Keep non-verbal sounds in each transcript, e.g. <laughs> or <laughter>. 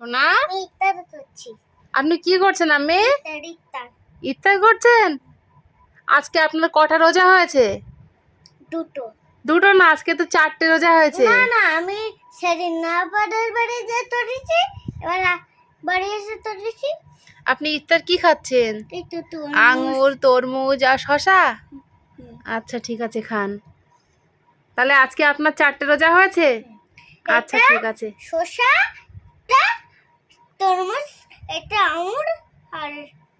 না ইফতার করছি। আপনি কি করছেন আমি ইফতার করছেন? আজকে আপনার কটা রোজা হয়েছে? দুটো। দুটো না আজকে তো চারটে রোজা হয়েছে। না না আমি সেদিন না বাড়ির বাড়ি যে তরেছি এবার বাড়ি এসে তরেছি আপনি ইফতার কি খাচ্ছেন? আঙুর তরমুজ আর শশা আচ্ছা ঠিক আছে খান। তাহলে আজকে আপনার চারটে রোজা হয়েছে? আচ্ছা ঠিক আছে। শসা টা তরমুজ এটা আঙুর আর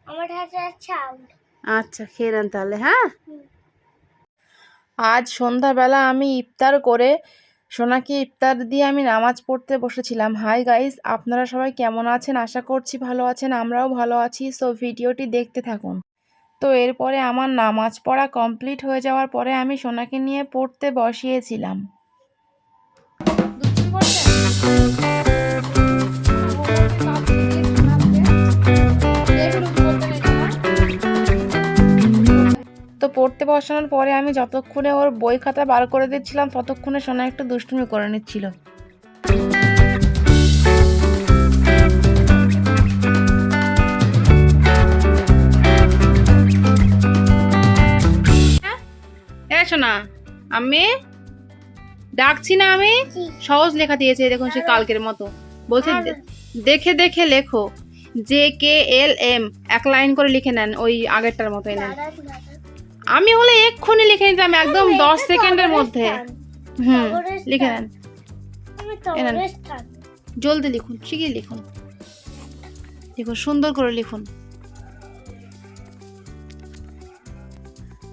আমার হাতে আছে আঙুর আচ্ছা খেয়ে নেন তাহলে হ্যাঁ? আজ সন্ধ্যাবেলা আমি ইফতার করে সোনাকে ইফতার দিয়ে আমি নামাজ পড়তে বসেছিলাম। হাই গাইস আপনারা সবাই কেমন আছেন? আশা করছি ভালো আছেন আমরাও ভালো আছি। সো ভিডিওটি দেখতে থাকুন। তো এরপরে আমার নামাজ পড়া কমপ্লিট হয়ে যাওয়ার পরে আমি সোনাকে নিয়ে পড়তে বসিয়েছিলাম। তো পড়তে বসানোর পরে আমি যতক্ষণে ওর বই খাতা বার করে দিচ্ছিলাম ততক্ষণে সোনা একটু দুষ্টুমি করে নিচ্ছিল। এ সোনা আমি ডাকছি না আমি? সহজ লেখা দিয়েছে দেখুন সে কালকের মতো। বলছে দেখে দেখে লেখো। জে কে এল এম এক লাইন করে লিখে নেন ওই আগেরটার মতোই নেন আমি হলে এক্ষুনি লিখে নিতাম একদম দশ সেকেন্ডের মধ্যে। হুম লিখে এ জলদি লিখুন শিখিয়ে লিখুন। লিখুন সুন্দর করে লিখুন।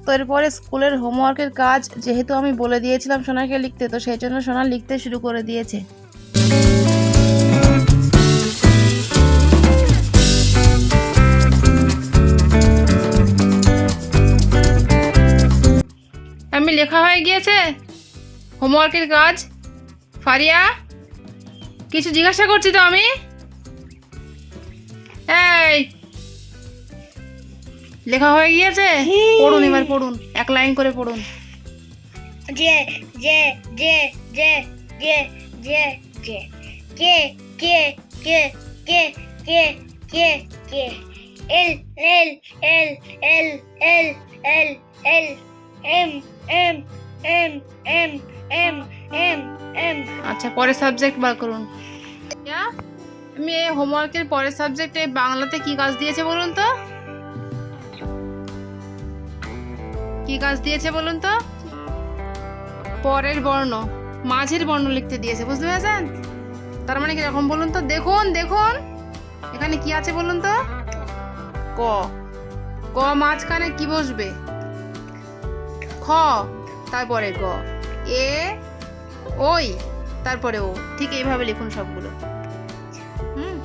তো এরপরে স্কুলের হোমওয়ার্কের কাজ যেহেতু আমি বলে দিয়েছিলাম সোনাকে লিখতে তো সেই জন্য সোনা লিখতে শুরু করে দিয়েছে। লেখা হয়ে গিয়েছে? হোমওয়ার্কের কাজ? ফারিয়া কিছু জিজ্ঞাসা করছি তো আমি। এই লেখা হয়ে গিয়েছে? পড়ুন এবার পড়ুন। এক লাইন করে পড়ুন। যে যে যে J J J J K K K K K K K L L L L L L L M M M M M M M. আচ্ছা পরের সাবজেক্ট বার করুন। ইয়া, আমি এই হোমওয়ার্কের পরের সাবজেক্টে বাংলাতে কি কাজ দিয়েছে বলুন তো? কি কাজ দিয়েছে বলুন তো? পরের বর্ণ মাঝের বর্ণ লিখতে দিয়েছে বুঝতে পেরেছেন? তার মানে কীরকম বলুন তো? দেখুন দেখুন। এখানে কি আছে বলুন তো? ক। ক মাঝখানে কি বসবে? খ তারপরে গ। এ ওই তারপরে ও। ঠিক এইভাবে লিখুন সবগুলো। হুম?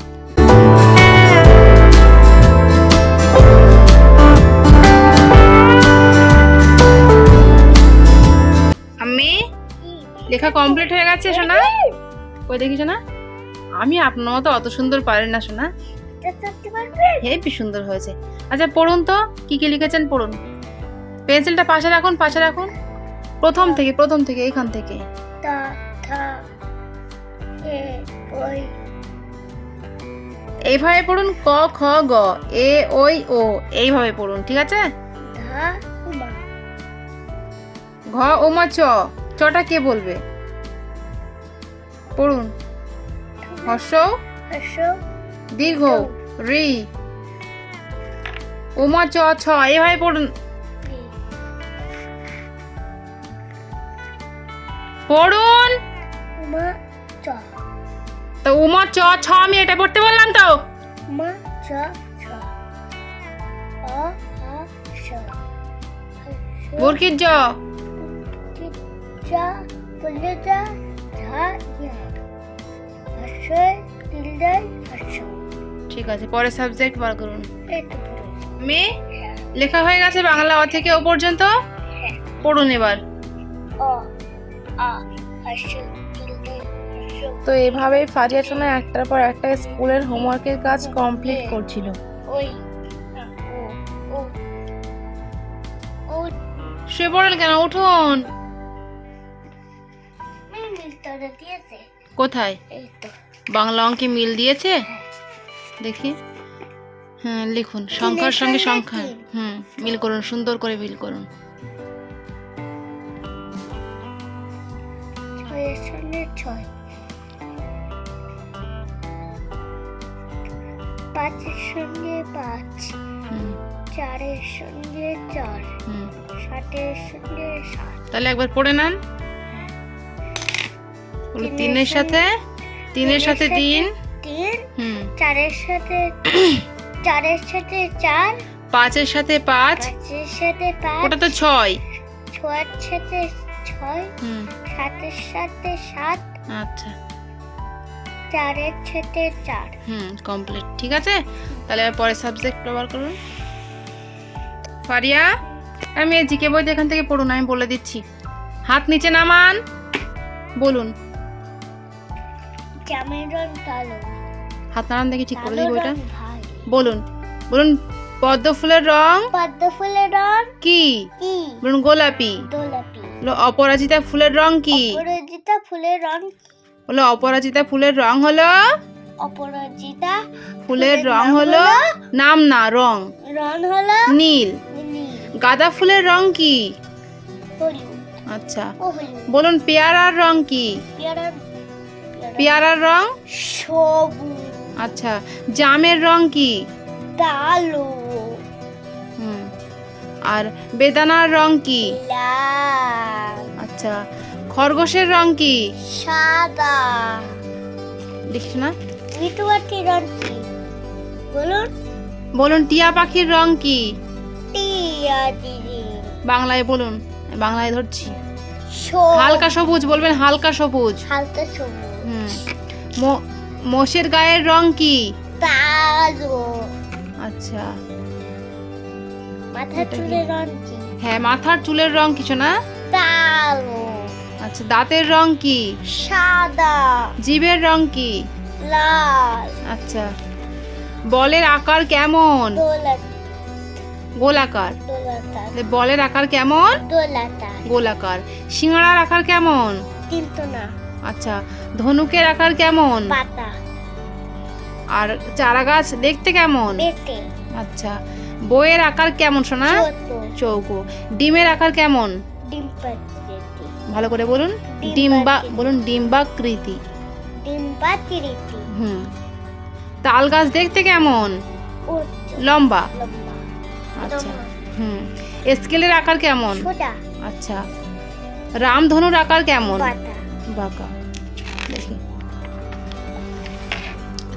আমি লেখা কমপ্লিট হয়ে গেছে শোনা কই দেখি শোনা আমি আপনার মতো অত সুন্দর পারেন না পারবে হেবি সুন্দর হয়েছে। আচ্ছা পড়ুন তো। কি কি লিখেছেন পড়ুন। পেন্সিলটা পাশে রাখুন পাশে রাখুন। প্রথম থেকে প্রথম থেকে এইখান থেকে। এইভাবে পড়ুন ক খ গ এ ওই ও এইভাবে পড়ুন ঠিক আছে? ঘ ওমা চ চটা কে বলবে? পড়ুন। হর্ষ? হর্ষ? দীর্ঘ? রি? ওমা চ ছ এইভাবে পড়ুন। পড়ুন। তো উমা চ ছ আমি এটা পড়তে বললাম তো। বুরকির জ। ঠিক আছে পরে সাবজেক্ট বার করুন। মেয়ে লেখা হয়ে গেছে বাংলা অ থেকে ও পর্যন্ত। হ্যাঁ। পড়ুন এবার। তো এভাবেই ফারিয়া সোনা একটার পর একটা স্কুলের হোমওয়ার্কের কাজ কমপ্লিট করছিল। ওই ও ও ও শুয়ে পড়েন কেন? উঠুন। কোথায়? বাংলা অঙ্কে মিল দিয়েছে? দেখি। হ্যাঁ লিখুন। সংখ্যার সঙ্গে সংখ্যা। হুম মিল করুন সুন্দর করে মিল করুন। সঙ্গে ছয়। পাঁচের সঙ্গে পাঁচ চারের সঙ্গে চার সাতের সঙ্গে সাত তাহলে একবার পড়ে নেন। তিনের তিনের সাথে? তিনের সাথে তিন? তিন চারের সাথে <clears throat> চারের সাথে চার পাঁচের সাথে পাঁচ? পাঁচের সাথে পাঁচ ওটা তো ছয়। ছয়ের সাথে ছয় হুম। সাতের সাথে সাত আচ্ছা। চারের সাথে চার। হুম কমপ্লিট ঠিক আছে? তাহলে পরের সাবজেক্ট ব্যবহার করুন। ফারিয়া আমি জিকে বইতে এখান থেকে পড়ুন আমি বলে দিচ্ছি। হাত নিচে নামান। বলুন। রং কালো। হাত নাড়ান দেখি ঠিক করে দিই বইটা। বলুন। বলুন পদ্ম ফুলের রং? পদ্ম ফুলের রং কি? কি? বলুন গোলাপি। গোলাপি। বলো অপরাজিতা ফুলের রং কি? অপরাজিতা ফুলের রং বলো অপরাজিতা ফুলের রং হলো? অপরাজিতা ফুলের রং হলো নাম না রং। রং হলো নীল। নীল। গাঁদা ফুলের রং কি? আচ্ছা। বলুন পেয়ারার রং কি? পেয়ারার রং? সবুজ। আচ্ছা। জামের রং কি? কালো হুম। আর বেদানার রং কি? লাল। আচ্ছা খরগোশের রং কি? সাদা। লিখিস না? মিটুয়াটির রং কি? বলুন। বলুন টিয়া পাখির রং কি? টিয়া দিদি। বাংলায় বলুন বাংলায় ধরছি। হালকা সবুজ বলবেন হালকা সবুজ। হালকা সবুজ। হুম। মো- মোষের গায়ের রং কি? কালো। আচ্ছা। মাথার চুলের রং কি? হ্যাঁ মাথার চুলের রং কিছু না কালো আচ্ছা দাঁতের রং কি? সাদা। জিভের রং কি? লাল। আচ্ছা বলের আকার কেমন? গোলাকার। বলের আকার কেমন? গোলাকার। সিঙ্গাড়ার আকার কেমন? আচ্ছা ধনুকের আকার কেমন? পাতা। আর চারা গাছ দেখতে কেমন? আচ্ছা বইয়ের আকার কেমন শোনা চৌকো। ডিমের আকার কেমন? ভালো করে বলুন। ডিম্বা বলুন ডিম্বাকৃতি। ডিম হুম। তাল গাছ দেখতে কেমন? লম্বা। আচ্ছা হুম। স্কেলের আকার কেমন? আচ্ছা। রামধনুর আকার কেমন? বাঁকা।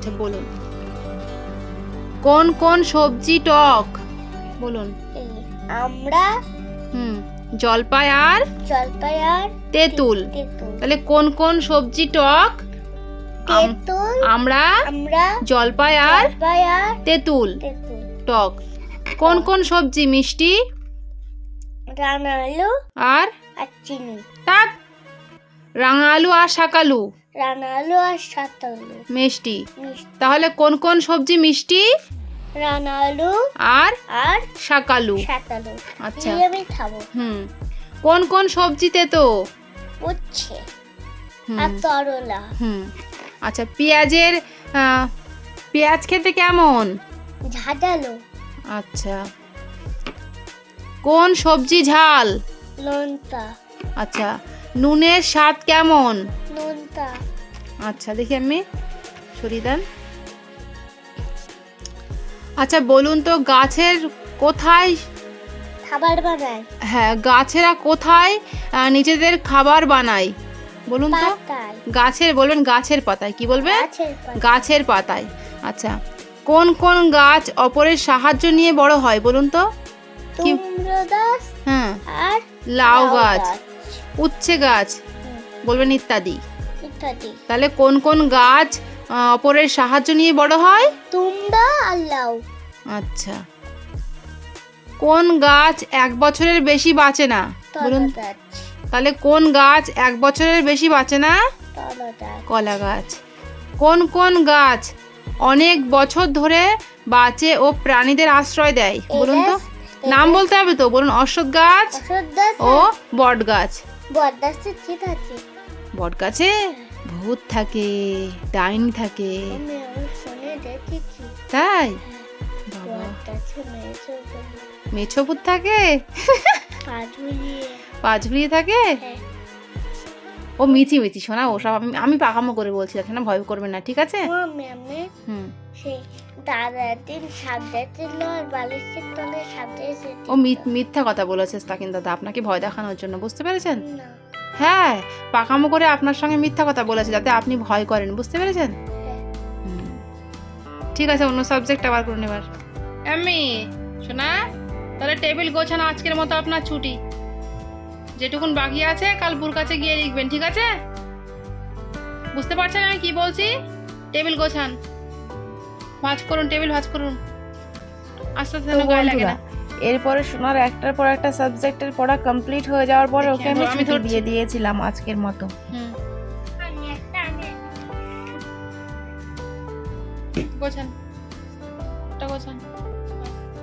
আচ্ছা বলুন। কোন কোন সবজি টক? বলুন। আমরা হুম জলপাই আর জলপাই আর তেঁতুল। তাহলে কোন কোন সবজি টক? তেঁতুল আমরা আমরা জলপাই আর জলপাই আর তেঁতুল। টক। কোন কোন সবজি মিষ্টি? রান্না আলু আর চিনি। তাক। রাঙা আলু আর শাকালু। রান্না আলু আর সাতালু মিষ্টি। মিষ্টি। তাহলে কোন কোন সবজি মিষ্টি? রান্না আলু আর? আর শাকালু সাতালু আচ্ছা। দিয়ে আমি খাব। হুম। কোন কোন সবজিতে তো? উচ্ছে আর তরলা হুম। আচ্ছা পেঁয়াজের পেঁয়াজ খেতে কেমন? ঝাঁঝালো আচ্ছা। কোন সবজি ঝাল? নোনতা আচ্ছা। নুনের স্বাদ কেমন? আচ্ছা দেখি আমি সরিয়ে দেন। আচ্ছা বলুন তো গাছের কোথায় খাবার বানায়। হ্যাঁ গাছেরা কোথায় নিজেদের খাবার বানায়? বলুন তো। গাছের বলবেন গাছের পাতায় কি বলবে গাছের পাতায়। আচ্ছা কোন কোন গাছ অপরের সাহায্য নিয়ে বড় হয় বলুন তো? হ্যাঁ। লাউ গাছ। উচ্ছে গাছ বলবেন ইত্যাদি। তাহলে কোন কোন গাছ অপরের সাহায্য নিয়ে বড় হয়? তুমড়া আর লাউ। আচ্ছা। কোন গাছ এক বছরের বেশি বাঁচে না? বলুন। তাহলে কোন গাছ এক বছরের বেশি বাঁচে না? কলা গাছ। কোন কোন গাছ অনেক বছর ধরে বাঁচে ও প্রাণীদের আশ্রয় দেয়? বলুন তো। নাম বলতে হবে তো। বলুন অশ্বত্থ গাছ ও বট গাছ ঠিক আছে। বট গাছে ভূত থাকে ডাইনি থাকে। তাই? তো। মেছো ভূত থাকে? পাঁচ মিলিয়ে। থাকে? হ্যাঁ। ও মিচি মিচি শোনা ওসব আমি আমি পাকামো করে বলছি না ভয় করবেন না ঠিক আছে? ও হুম। ও মিথ- মিথ্যা কথা বলেছে তাকিন দাদা আপনাকে ভয় দেখানোর জন্য বুঝতে পেরেছেন? না। হ্যাঁ পাকামো করে আপনার সঙ্গে মিথ্যা কথা বলেছে যাতে আপনি ভয় করেন বুঝতে পেরেছেন? ঠিক আছে অন্য সাবজেক্ট আবার করুন এবার আমি শোনা তাহলে টেবিল গোছানো আজকের মতো আপনার ছুটি। যেটুকুন বাকি আছে কাল বুর কাছে গিয়ে লিখবেন ঠিক আছে? বুঝতে পারছেন আমি কি বলছি? টেবিল গোছান। ভাজ করুন টেবিল ভাজ করুন। আস্তে আস্তে গায়ে লাগে না। এরপরে সোনার একটার পর একটা সাবজেক্টের পড়া কমপ্লিট হয়ে যাওয়ার পরে ওকে আমি ছুটি দিয়ে দিয়েছিলাম আজকের মতো।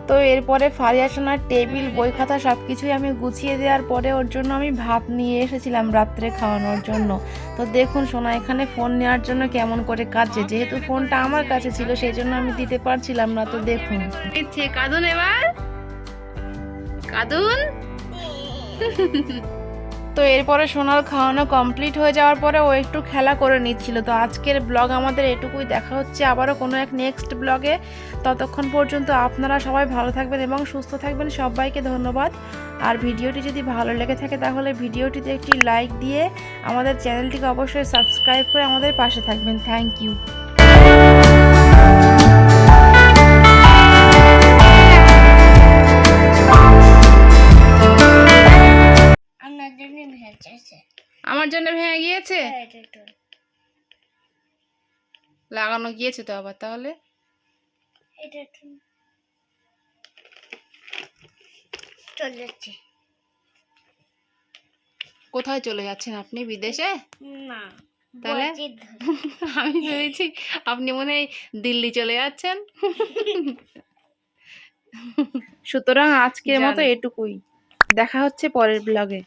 তো এরপরে ফারিয়া সোনার টেবিল বই খাতা সব কিছুই আমি গুছিয়ে দেওয়ার পরে ওর জন্য আমি ভাত নিয়ে এসেছিলাম রাত্রে খাওয়ানোর জন্য। তো দেখুন সোনা এখানে ফোন নেওয়ার জন্য কেমন করে কাঁদছে। যেহেতু ফোনটা আমার কাছে ছিল সেই জন্য আমি দিতে পারছিলাম না তো দেখুন। কাঁদুন এবার। তো এরপরে সোনার খাওয়ানো কমপ্লিট হয়ে যাওয়ার পরে ও একটু খেলা করে নিচ্ছিল। তো আজকের ব্লগ আমাদের এটুকুই। দেখা হচ্ছে আবারও কোনো এক নেক্সট ব্লগে ততক্ষণ পর্যন্ত আপনারা সবাই ভালো থাকবেন এবং সুস্থ থাকবেন। সবাইকে ধন্যবাদ। আর ভিডিওটি যদি ভালো লেগে থাকে তাহলে ভিডিওটিতে একটি লাইক দিয়ে আমাদের চ্যানেলটিকে অবশ্যই সাবস্ক্রাইব করে আমাদের পাশে থাকবেন। থ্যাংক ইউ আমার জন্য ভেঙে গিয়েছে? হ্যাঁ, লাগানো গিয়েছে তো আবার তাহলে? কোথায় চলে যাচ্ছেন আপনি? বিদেশে? না তাহলে? <laughs> আমি ভেবেছি আপনি মনে হয় দিল্লি চলে যাচ্ছেন। <laughs> সুতরাং আজকের মতো এটুকুই। দেখা হচ্ছে পরের ব্লগে